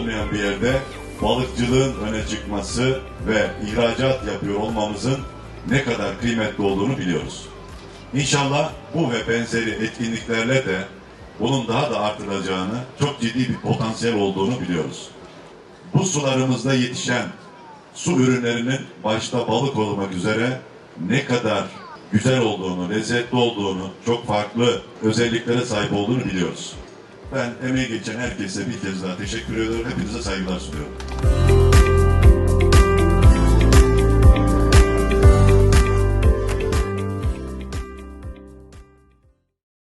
olmayan bir yerde balıkçılığın öne çıkması ve ihracat yapıyor olmamızın ne kadar kıymetli olduğunu biliyoruz. İnşallah bu ve benzeri etkinliklerle de bunun daha da artırılacağını, çok ciddi bir potansiyel olduğunu biliyoruz. Bu sularımızda yetişen su ürünlerinin başta balık olmak üzere ne kadar güzel olduğunu, lezzetli olduğunu, çok farklı özelliklere sahip olduğunu biliyoruz. Ben emeği geçen herkese bir kez daha teşekkür ediyorum. Hepinize saygılar sunuyorum.